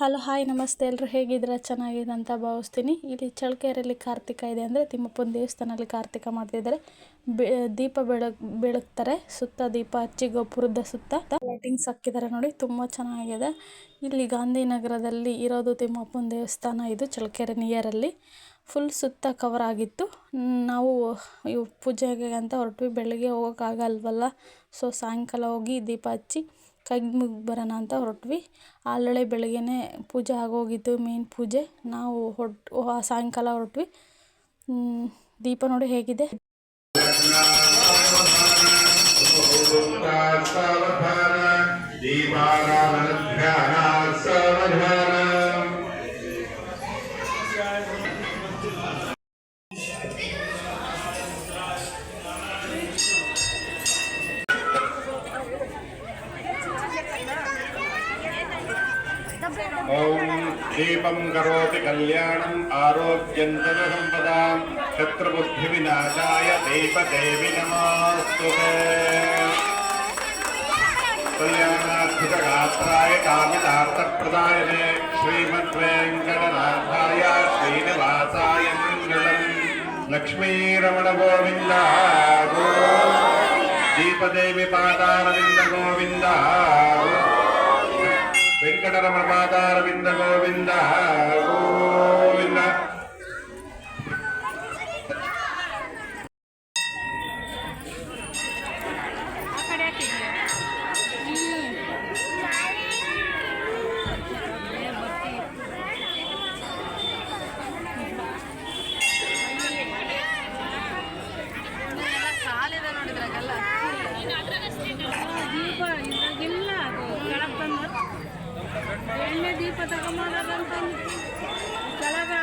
Hello, hi, ನಮಸ್ತೆ. ಎಲ್ಲರೂ ಹೇಗಿದ್ರೆ ಚೆನ್ನಾಗಿದೆ ಅಂತ ಭಾವಿಸ್ತೀನಿ. ಇಲ್ಲಿ ಚಳ್ಕೆರೆಯಲ್ಲಿ ಕಾರ್ತಿಕ ಇದೆ ಅಂದರೆ ತಿಮ್ಮಪ್ಪನ ದೇವಸ್ಥಾನದಲ್ಲಿ ಕಾರ್ತಿಕ ಮಾಡ್ತಿದ್ದಾರೆ. ದೀಪ ಬೆಳಗ್, ಬೆಳಗ್ತಾರೆ. ಸುತ್ತ ದೀಪ ಹಚ್ಚಿ ಗೋಪುರದ ಸುತ್ತ. ಲೈಟಿಂಗ್ಸ್ ಹಾಕಿದ್ದಾರೆ ನೋಡಿ, ತುಂಬ ಚೆನ್ನಾಗಿದೆ. ಇಲ್ಲಿ ಗಾಂಧಿನಗರದಲ್ಲಿ ಇರೋದು ತಿಮ್ಮಪ್ಪನ ದೇವಸ್ಥಾನ. ಇದು ಚಳ್ಳಕೆರೆ ನಿಯರಲ್ಲಿ ಫುಲ್ ಸುತ್ತ ಕವರ್ ಆಗಿತ್ತು. ನಾವು ಇವು ಪೂಜೆಗೆ ಅಂತ ಹೊರಟ್ವಿ. ಬೆಳಗ್ಗೆ ಹೋಗೋಕ್ಕಾಗಲ್ವಲ್ಲ. ಸೊ ಸಾಯಂಕಾಲ ಹೋಗಿ ದೀಪ ಹಚ್ಚಿ ಕೈ ಮುಗ್ಗಿ ಬರೋಣ ಅಂತ ಹೊರಟ್ವಿ. ಆಲ್ರೆಡಿ ಬೆಳಗ್ಗೆನೇ ಪೂಜೆ ಆಗೋಗಿತ್ತು ಮೇನ್ ಪೂಜೆ. ನಾವು ಹೊರ್ಟು ಸಾಯಂಕಾಲ ಹೊರಟ್ವಿ. ದೀಪ ನೋಡಿ ಹೇಗಿದೆ. ఓం దీపం కరోతి కళ్యాణం ఆరోగ్యం సంపదాం శత్రుబుద్ధి వినాశాయ దీపదేవి నమాస్తు కళ్యాణాధికగాత్రాయ కామితార్థప్రదాయనే శ్రీమద్వేంకటనాథాయ శ్రీనివాసాయ మంగళం లక్ష్మీరమణ గోవింద దీపదేవి పాదారవింద గోవిందా వెంకటరమణ పాదారవింద గోవింద గోవింద ಕಾಲಿದೆ ನೋಡಿದ್ರಾಗೆಲ್ಲ ದೀಪ di Pataka Maragantan. Talaga.